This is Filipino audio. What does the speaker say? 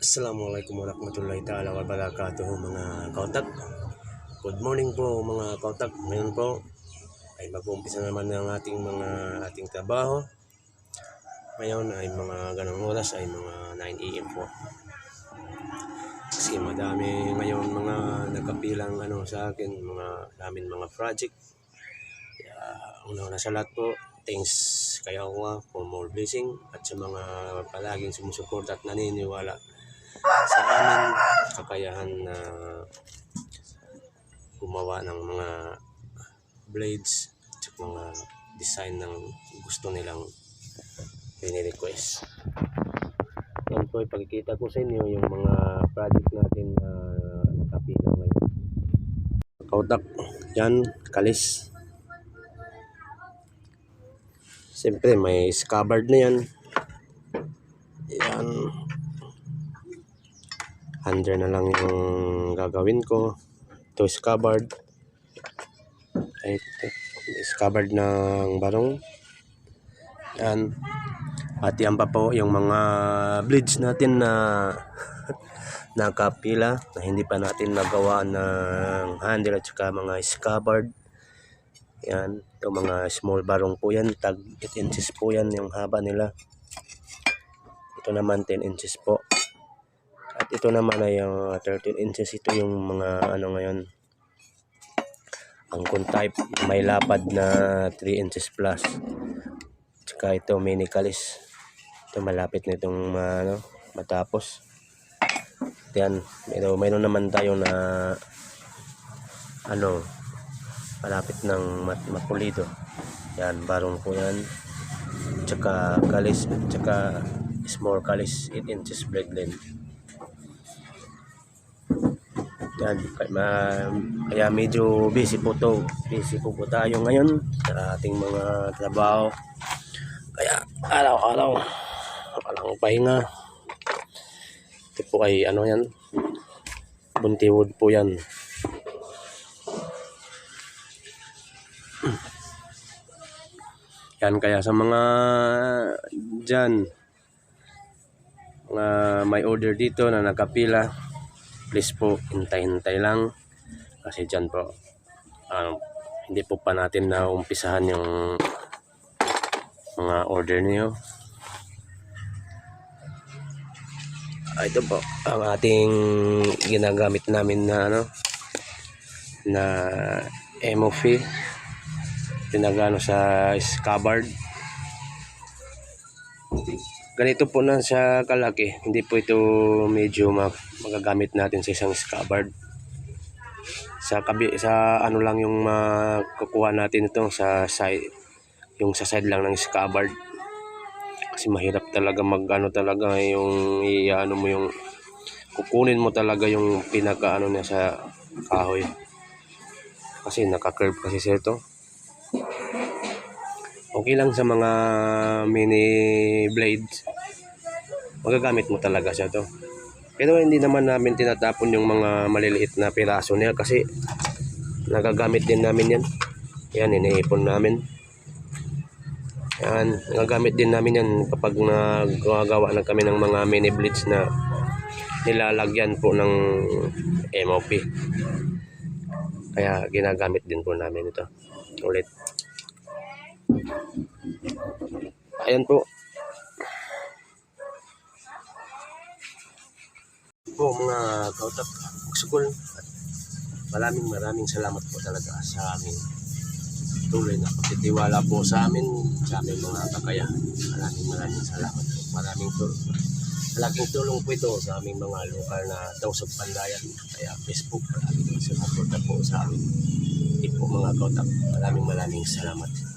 Assalamualaikum warahmatullahi ta'ala wabarakatuh mga kautak. Good morning po mga kautak. Ngayon po ay mag-uumpisa naman ng ating mga ating trabaho. Ngayon ay mga ganong oras ay mga 9 a.m. po. Kasi madami ngayon mga nagkapilang ano sa akin, mga sa amin mga project. Kaya una na sa lahat po, thanks kaya Allah for more blessing at sa mga palaging sumusuporta at naniniwala sa aming kakayahan na gumawa ng mga blades at mga design ng gusto nilang pinirequest. Yan po, ipagkikita ko sa inyo yung mga project natin na nakapila ngayon. Kautak, yan, kalis. Siyempre, may scabbard na yan. Yan, under na lang yung gagawin ko. Ito scabbard. Ay ito scabbard ng barong. Yan. At yan pa po yung mga blades natin na nakapila na hindi pa natin nagawa ng handle at saka mga scabbard. Yan. Yung mga small barong po yan. Tag 8 inches po yan yung haba nila. Ito naman 10 inches po ito naman ay yung 13 inches. Ito yung mga ano ngayon. Angkon type. May lapad na 3 inches plus. Tsaka ito mini kalis. Ito malapit na itong ano, matapos. Yan. Mayroon, mayroon naman tayo na ano malapit ng mat, mapulido. Yan. Barong po yan. Tsaka kalis. Tsaka small kalis 8 inches blade length. Yan, kaya, medyo busy po to. Busy po po tayo ngayon sa ating mga trabaho. Kaya araw-araw walang pahinga. Ito po ay ano yan, buntiwood po yan. Yan kaya sa mga dyan, mga may order dito na nakapila, please po hintay-hintay lang. Kasi dyan po ano, hindi po pa natin na umpisahan yung mga order niyo. Ah, ito po. Ang ating ginagamit namin na ano na MOV pinagano sa scabbard ganito po na siya kalaki. Hindi po ito medyo ma- magagamit natin sa isang scabbard. Sa kabi sa ano lang yung makukuha natin ito sa side yung sa side lang ng scabbard. Kasi mahirap talaga magano talaga yung iano mo yung kukunin mo talaga yung pinaka ano niya sa kahoy. Kasi naka-curve kasi siya ito okay lang sa mga mini blades. Magagamit mo talaga siya to. Pero hindi naman namin tinatapon yung mga maliliit na piraso niya kasi nagagamit din namin yan. Yan iniipon namin. Yan nagagamit din namin yan kapag nagagawa na kami ng mga mini blades na nilalagyan po ng MOP kaya ginagamit din po namin ito ulit Ayan po. Po mga kautak magsugol. Maraming maraming salamat po talaga sa aming tuloy na pagtitiwala po sa amin, sa aming mga kakayahan. Maraming maraming salamat po. Maraming tulong. Malaking tulong po ito sa aming mga lokal na Tausog Pandayan. Kaya Facebook, maraming sumuporta po sa amin. Hindi po mga kautak. Maraming maraming salamat.